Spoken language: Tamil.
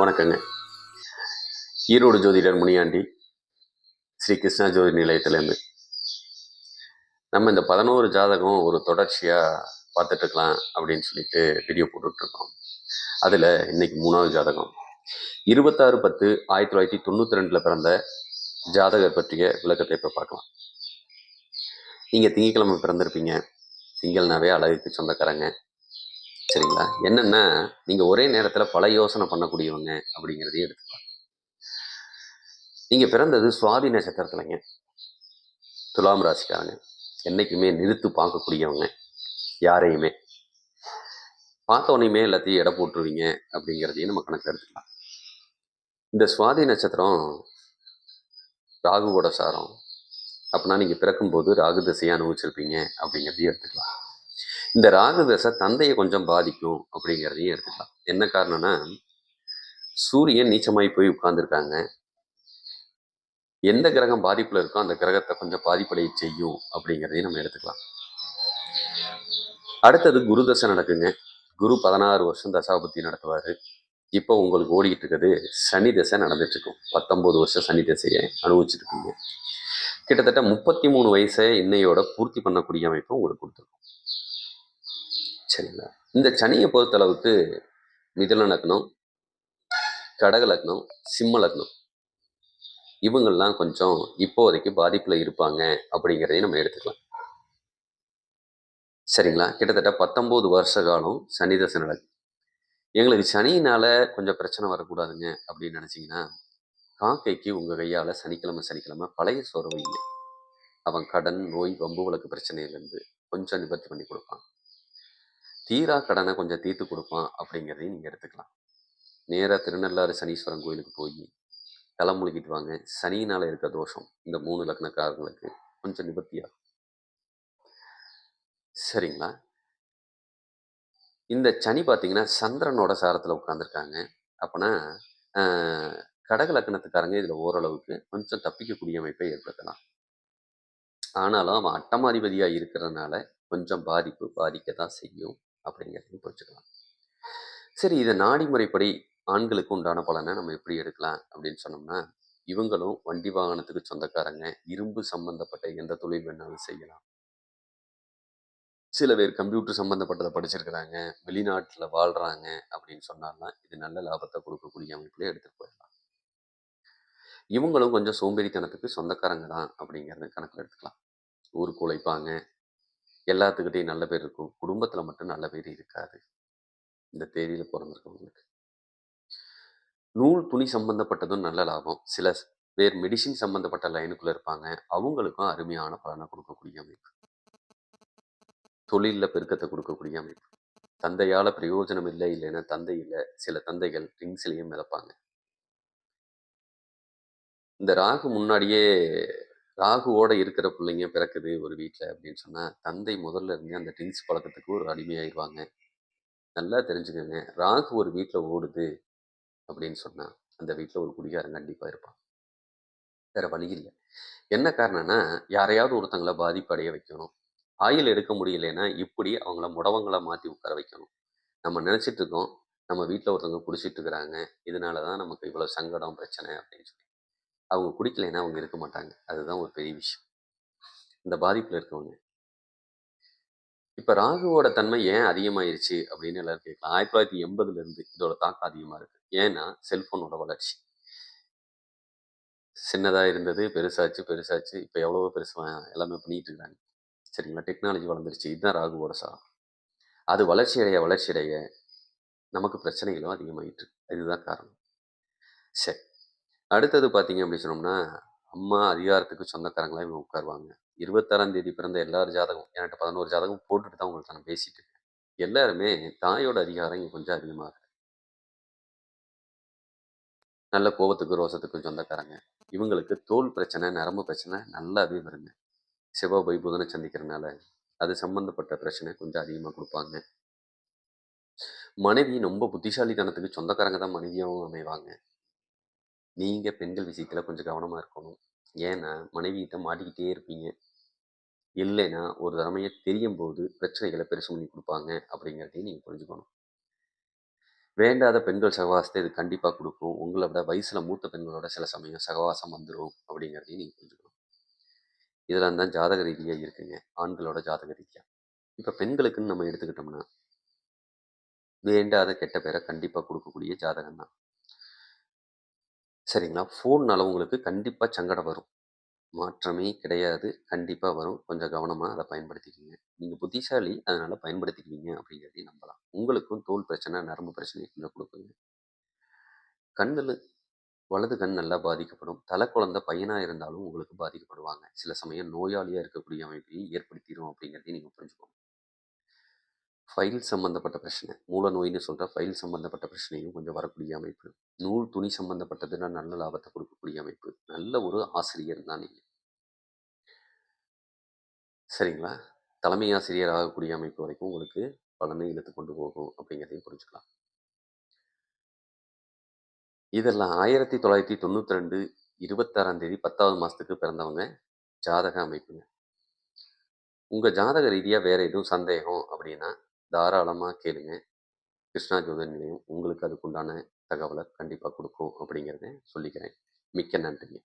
வணக்கங்க. ஈரோடு ஜோதிடர் முனியாண்டி ஸ்ரீ கிருஷ்ணா ஜோதி நிலையத்திலேருந்து. நம்ம இந்த பதினோரு ஜாதகம் ஒரு தொடர்ச்சியாக பார்த்துட்டு இருக்கலாம் அப்படின்னு சொல்லிட்டு வீடியோ போட்டுட்ருக்கோம். அதில் இன்னைக்கு மூணாவது ஜாதகம். இருபத்தாறு பத்து ஆயிரத்தி தொள்ளாயிரத்தி தொண்ணூற்றி ரெண்டில் பிறந்த ஜாதகர் பற்றிய விளக்கத்தை இப்போ பார்க்கலாம். நீங்கள் திங்கக்கிழமை பிறந்திருப்பீங்க. திங்கள்னாவே அழகுக்கு சொந்தக்காரங்க. சரிங்களா? என்னென்னா நீங்கள் ஒரே நேரத்தில் பல யோசனை பண்ணக்கூடியவங்க அப்படிங்கிறதையும் எடுத்துக்கலாம். நீங்கள் பிறந்தது சுவாதி நட்சத்திரத்துலங்க. துலாம் ராசிக்காரங்க. என்றைக்குமே நிறுத்து பார்க்கக்கூடியவங்க யாரையுமே. பார்த்த உடனேயுமே எல்லாத்தையும் எடை போட்டுருவீங்க அப்படிங்கிறதையும் நம்ம கணக்கில் எடுத்துக்கலாம். இந்த சுவாதி நட்சத்திரம் ராகுவோட சாரம். அப்படின்னா நீங்கள் பிறக்கும்போது ராகு திசையை அனுபவிச்சிருப்பீங்க அப்படிங்கிறதையும் எடுத்துக்கலாம். இந்த ராகு தசை தந்தையை கொஞ்சம் பாதிக்கும் அப்படிங்கிறதையும் எடுத்துக்கலாம். என்ன காரணம்னா சூரியன் நீச்சமாய் போய் உட்கார்ந்துருக்காங்க. எந்த கிரகம் பாதிப்புல இருக்கோ அந்த கிரகத்தை கொஞ்சம் பாதிப்படைய செய்யும் அப்படிங்கிறதையும் நம்ம எடுத்துக்கலாம். அடுத்தது குரு தசை நடக்குங்க. குரு பதினாறு வருஷம் தசாபுத்தி நடத்துவார். இப்போ உங்களுக்கு ஓடிக்கிட்டு இருக்குது சனி தசை நடந்துட்டு இருக்கும் பத்தொன்பது வருஷம் சனி தசையை அனுபவிச்சுட்டு இருக்கீங்க கிட்டத்தட்ட முப்பத்தி மூணு வயசை இன்னையோட பூர்த்தி பண்ணக்கூடிய அமைப்பு உங்களுக்கு கொடுத்துருக்கும். சரிங்களா இந்த சனியை பொறுத்தளவுக்கு மிதுன லக்னம் கடக லக்னம் சிம்ம லக்னம் இவங்கெல்லாம் கொஞ்சம் இப்போதைக்கு பாதிப்பில் இருப்பாங்க அப்படிங்கிறதையும் நம்ம எடுத்துக்கலாம். சரிங்களா? கிட்டத்தட்ட பத்தொம்போது வருஷ காலம் சனி தசை நடக்குது. எங்களுக்கு சனியினால கொஞ்சம் பிரச்சனை வரக்கூடாதுங்க அப்படின்னு நினச்சிங்கன்னா காக்கைக்கு உங்கள் கையால் சனிக்கிழமை சனிக்கிழமை பழைய சோறு வைங்க அவன் கடன் நோய் வம்பு வழக்கு பிரச்சனையிலேருந்து கொஞ்சம் நிவர்த்தி பண்ணி கொடுப்பான். தீரா கடனை கொஞ்சம் தீர்த்து கொடுப்பான் அப்படிங்கிறதையும் நீங்கள் எடுத்துக்கலாம். நேராக திருநள்ளாறு சனீஸ்வரன் கோயிலுக்கு போய் தலை முழுகிட்டு வாங்க. சனினால் இருக்க தோஷம் இந்த மூணு லக்னக்காரங்களுக்கு கொஞ்சம் நிவர்த்தியாகும். சரிங்களா? இந்த சனி பார்த்தீங்கன்னா சந்திரனோட சாரத்தில் உட்காந்துருக்காங்க அப்போனா கடக லக்னத்துக்காரங்க இதில் ஓரளவுக்கு கொஞ்சம் தப்பிக்கக்கூடிய அமைப்பை ஏற்படுத்தலாம். ஆனாலும் அவன் அட்டமாதிபதியாக இருக்கிறதுனால கொஞ்சம் பாதிப்பு பாதிக்க தான் செய்யும். அப்படிங்கிறதையும் புரிஞ்சுக்கலாம். சரி இதை நாடி முறைப்படி ஆண்களுக்கு உண்டான பலனை நம்ம எப்படி எடுக்கலாம் அப்படின்னு சொன்னோம்னா இவங்களும் வண்டி வாகனத்துக்கு சொந்தக்காரங்க இரும்பு சம்பந்தப்பட்ட எந்த தொழில் வேணாலும் செய்யலாம். சில பேர் கம்ப்யூட்டர் சம்மந்தப்பட்டதை படிச்சிருக்கிறாங்க வெளிநாட்டில் வாழ்கிறாங்க அப்படின்னு சொன்னாலாம் இது நல்ல லாபத்தை கொடுக்கக்கூடிய அமைப்புல எடுத்துகிட்டு போயிடலாம். இவங்களும் கொஞ்சம் சோம்பேறித்தனத்துக்கு சொந்தக்காரங்க தான் அப்படிங்கிறத கணக்கில் எடுத்துக்கலாம். ஊருக்கு உழைப்பாங்க எல்லாத்துக்கிட்டையும் நல்ல பேர் இருக்கும். குடும்பத்தில் மட்டும் நல்ல பேர் இருக்காது. இந்த தேதியில் பிறந்திருக்கவங்களுக்கு. நூல் துணி சம்பந்தப்பட்டதும் நல்ல லாபம். சில பேர் மெடிசின் சம்பந்தப்பட்ட லைனுக்குள்ள இருப்பாங்க. அவங்களுக்கும் அருமையான பலனை கொடுக்கக்கூடிய அமைப்பு. தொழிலில் பெருக்கத்தை கொடுக்கக்கூடிய அமைப்பு. தந்தையால் பிரயோஜனம் இல்லை இல்லைன்னா தந்தை இல்லை சில தந்தைகள் ரிங்ஸ்லேயும் மிதப்பாங்க. இந்த ராகு முன்னாடியே ராகுவோட இருக்கிற பிள்ளைங்க பிறக்குது ஒரு வீட்டில் அப்படின்னு சொன்னால் தந்தை முதல்ல இருந்தே அந்த ட்ரிங்க்ஸ் பழக்கத்துக்கு ஒரு அடிமையாயிடுவாங்க நல்லா தெரிஞ்சுக்கோங்க ராகு ஒரு வீட்டில் ஓடுது அப்படின்னு சொன்னால் அந்த வீட்டில் ஒரு குடிகாரன் கண்டிப்பாக இருப்பான். வேற வழி இல்லை. என்ன காரணம்னா யாரையாவது ஒருத்தங்களை பாதிப்படைய வைக்கணும். ஆயில் எடுக்க முடியலைன்னா இப்படி அவங்கள முடவங்களை மாற்றி உட்கார வைக்கணும். நம்ம நினச்சிட்டு இருக்கோம் நம்ம வீட்டில் ஒருத்தவங்க குடிச்சிட்டு இருக்கிறாங்க இதனால தான் நமக்கு இவ்வளோ சங்கடம் பிரச்சனை அப்படின்னு சொல்லி. அவங்க குடிக்கலைன்னா அவங்க இருக்க மாட்டாங்க. அதுதான் ஒரு பெரிய விஷயம். இந்த பாதிப்பில் இருக்கவங்க. இப்போ ராகுவோட தன்மை ஏன் அதிகமாயிருச்சு அப்படின்னு எல்லாரும் கேட்கலாம். ஆயிரத்தி தொள்ளாயிரத்தி எண்பதுலேருந்து இதோட தாக்கம் அதிகமாக இருக்குது ஏன்னா செல்ஃபோனோட வளர்ச்சி. சின்னதாக இருந்தது பெருசாச்சு பெருசாச்சு. இப்போ எவ்வளவோ பெருசு எல்லாமே பண்ணிட்டு இருக்காங்க. சரிங்களா? டெக்னாலஜி வளர்ந்துருச்சு. இதுதான் ராகுவோட சாரம். அது வளர்ச்சி அடைய வளர்ச்சி அடைய நமக்கு பிரச்சனைகளும் அதிகமாகிட்டு இருக்கு. இதுதான் காரணம். சரி. அடுத்தது பார்த்தீங்க அப்படி சொன்னோம்னா அம்மா அதிகாரத்துக்கு சொந்தக்காரங்களாக இவங்க உட்காருவாங்க. இருபத்தாறாம் தேதி பிறந்த எல்லார் ஜாதகம் என்கிட்ட பதினோரு ஜாதகம் போட்டுட்டு தான் உங்கள்கிட்ட நான் பேசிட்டு இருக்கேன். எல்லாருமே தாயோட அதிகாரம் இங்கே கொஞ்சம் அதிகமாக இருக்கு. நல்ல கோபத்துக்கு ரோசத்துக்கும் சொந்தக்காரங்க. இவங்களுக்கு தோல் பிரச்சனை நரம்பு பிரச்சனை நல்லாவே வருங்க. செவ்வாய் புதனை சந்திக்கிறனால அது சம்பந்தப்பட்ட பிரச்சனை கொஞ்சம் அதிகமாக கொடுப்பாங்க. மனைவி ரொம்ப புத்திசாலித்தனத்துக்கு சொந்தக்காரங்க தான் மனைவியாகவும் அமைவாங்க. நீங்கள் பெண்கள் விஷயத்தில் கொஞ்சம் கவனமாக இருக்கணும். ஏன்னா மனைவியிட்ட மாட்டிக்கிட்டே இருப்பீங்க. இல்லைன்னா ஒரு தடமையை தெரியும் போது பிரச்சனைகளை பெருசு பண்ணி கொடுப்பாங்க அப்படிங்கிறதையும் நீங்கள் புரிஞ்சுக்கணும். வேண்டாத பெண்கள் சகவாசத்தை இது கண்டிப்பாக கொடுக்கும். உங்களை விட வயசில் மூத்த பெண்களோட சில சமயம் சகவாசம் வந்துடும் அப்படிங்கிறதையும் நீங்கள் புரிஞ்சுக்கணும். இதெல்லாம் தான் ஜாதக ரீதியாக இருக்குங்க. ஆண்களோட ஜாதக ரீதியாக இப்போ பெண்களுக்குன்னு நம்ம எடுத்துக்கிட்டோம்னா வேண்டாத கெட்ட பேரை கண்டிப்பாக கொடுக்கக்கூடிய ஜாதகம் தான் சரிங்களா? ஃபோன்னால உங்களுக்கு கண்டிப்பாக சங்கடம் வரும். மாற்றமே கிடையாது. கண்டிப்பாக வரும். கொஞ்சம் கவனமாக அதை பயன்படுத்திக்கிங்க. நீங்கள் புத்திசாலி அதனால் பயன்படுத்திக்குவீங்க அப்படிங்கிறதையும் நம்பலாம். உங்களுக்கும் தோல் பிரச்சனை நரம்பு பிரச்சனை கொஞ்சம் கொடுக்குங்க. கண்ணில் வலது கண் நல்லா பாதிக்கப்படும். தலை குழந்தை பையனாக இருந்தாலும் உங்களுக்கு பாதிக்கப்படுவாங்க. சில சமயம் நோயாளியாக இருக்கக்கூடிய அமைப்பையும் ஏற்படுத்திடும் அப்படிங்கிறதையும் நீங்கள் புரிஞ்சுக்கணும். ஃபைல் சம்மந்தப்பட்ட பிரச்சனை. மூல நோயின்னு சொல்கிற ஃபைல் சம்மந்தப்பட்ட பிரச்சனையும் கொஞ்சம் வரக்கூடிய அமைப்பு. நூல் துணி சம்மந்தப்பட்டதுன்னா நல்ல லாபத்தை கொடுக்கக்கூடிய அமைப்பு. நல்ல ஒரு ஆசிரியர் தான் நீங்கள் சரிங்களா? தலைமை ஆசிரியர் ஆகக்கூடிய அமைப்பு வரைக்கும் உங்களுக்கு பலனை இழுத்து கொண்டு போகும் அப்படிங்கிறதையும் புரிஞ்சுக்கலாம். இதெல்லாம் ஆயிரத்தி தொள்ளாயிரத்தி தொண்ணூற்றி ரெண்டு இருபத்தாறாம் தேதி பத்தாவது மாதத்துக்கு பிறந்தவங்க ஜாதக அமைப்புங்க. உங்கள் ஜாதக ரீதியாக வேறு எதுவும் சந்தேகம் அப்படின்னா தாராளமாக கேளுங்க. கிருஷ்ணா ஜோதன் நிலையம் உங்களுக்கு அதுக்குண்டான தகவலை கண்டிப்பாக கொடுக்கும் அப்படிங்கிறத சொல்லிக்கிறேன். மிக்க நன்றிங்க.